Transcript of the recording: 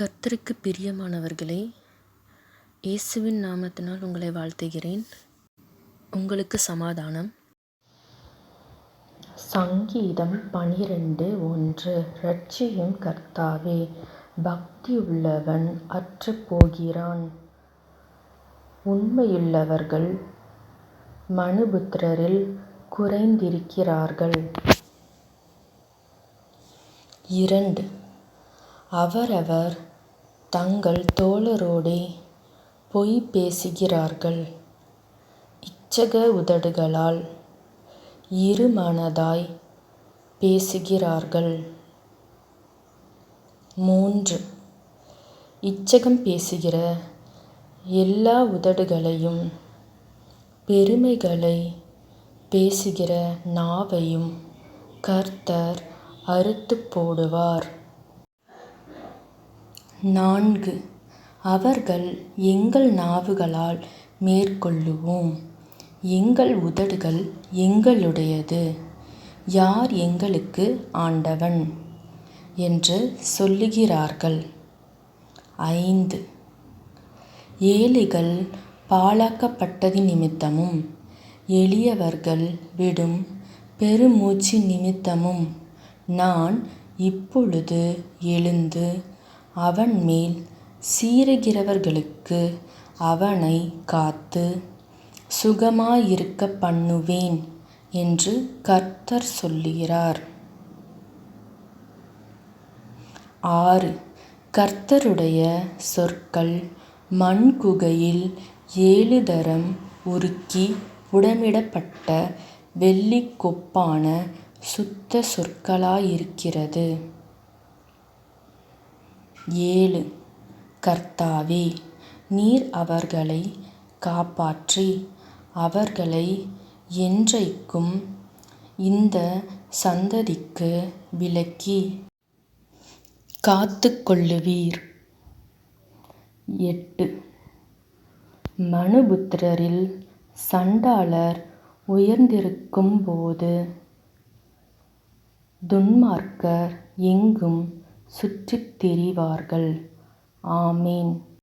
கர்த்தருக்கு பிரியமானவர்களே இயேசுவின் நாமத்தினால் உங்களை வாழ்த்துகிறேன். உங்களுக்கு சமாதானம். சங்கீதம் பனிரெண்டு ஒன்று இரட்சியும் கர்த்தாவே பக்தி உள்ளவன் அற்றுப்போகிறான் உண்மையுள்ளவர்கள் மனுபுத்திரரில் குறைந்திருக்கிறார்கள். இரண்டு அவரவர் தங்கள் தோழரோடே பொய் பேசுகிறார்கள். இச்சக உதடுகளால் இருமனதாய் பேசுகிறார்கள். மூன்று. இச்சகம் பேசுகிற எல்லா உதடுகளையும் பெருமைகளை பேசுகிற நாவையும் கர்த்தர் அறுத்துப்போடுவார் நான்கு. அவர்கள் எங்கள் நாவுகளால் மேற்கொள்ளுவோம். எங்கள் உதடுகள் எங்களுடையது. யார் எங்களுக்கு ஆண்டவன்? என்று சொல்லுகிறார்கள். ஐந்து. ஏழைகள் பாழாக்கப்பட்டதினிமித்தமும் எளியவர்கள் விடும் பெருமூச்சு நிமித்தமும் நான் இப்பொழுது எழுந்து அவன் மேல் சீறுகிறவர்களுக்கு அவனைக் காத்து சுகமாயிருக்கப் பண்ணுவேன் என்று கர்த்தர் சொல்லுகிறார். ஆறு கர்த்தருடைய சொற்கள் மண்குகையில் ஏழு தரம் உருக்கி புடமிடப்பட்ட வெள்ளிக்கொப்பான சுத்த சொற்களாயிருக்கிறது. ஏழு கர்த்தாவே நீர் அவர்களை காப்பாற்றி அவர்களை என்றைக்கும் இந்த சந்ததிக்கு விலக்கிக் காத்துக்கொள்ளுவீர். எட்டு மனுபுத்திரரில் சண்டாளர் உயர்ந்திருக்கும்போது துன்மார்க்கர் எங்கும் சுற்றித் திரிவார்கள். ஆமீன்